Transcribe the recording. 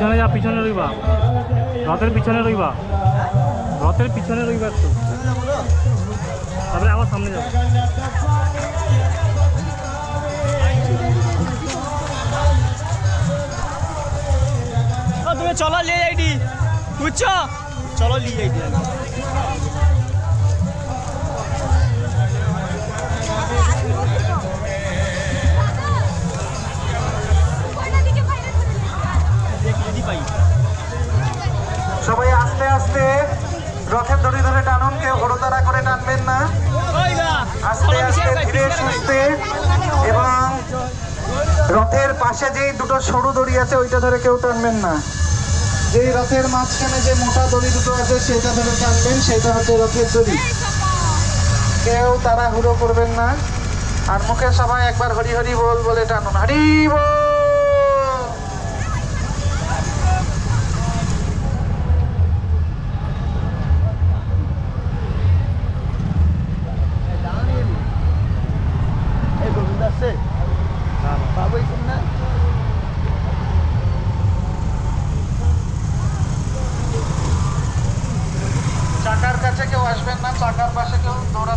পিছনে যা, পিছনে রইবা। রথের পিছনে রইবা। রথের পিছনে রইবা একটু। তারপরে আবার সামনে যাব। চলো লিয়ে যাইডি বুঝছ? চলো লিয়ে যাইডি রথের দড়ি ধরে টানুন, কেউ ঘোড়তারা করে টানবেন না। আস্তে আস্তে ধীরে সুস্থে এবং রথের পাশে যেই দুটো সরু দড়ি আছে, ওইটা ধরে কেউ টানবেন না। যেই রথের মাঝখানে যে মোটা দড়ি দুটো আছে, সেটা ধরে টানবেন, সেটা হচ্ছে রথের দড়ি। কেউ তারা হুড়ো করবেন না। আর মুখে সবাই একবার হরি হরি বল বলে টানুন। হরি বল! আছে? বাবুই না চাকার কাছে কেউ আসবেন না চাকার পাশে কেউ দৌড়ানো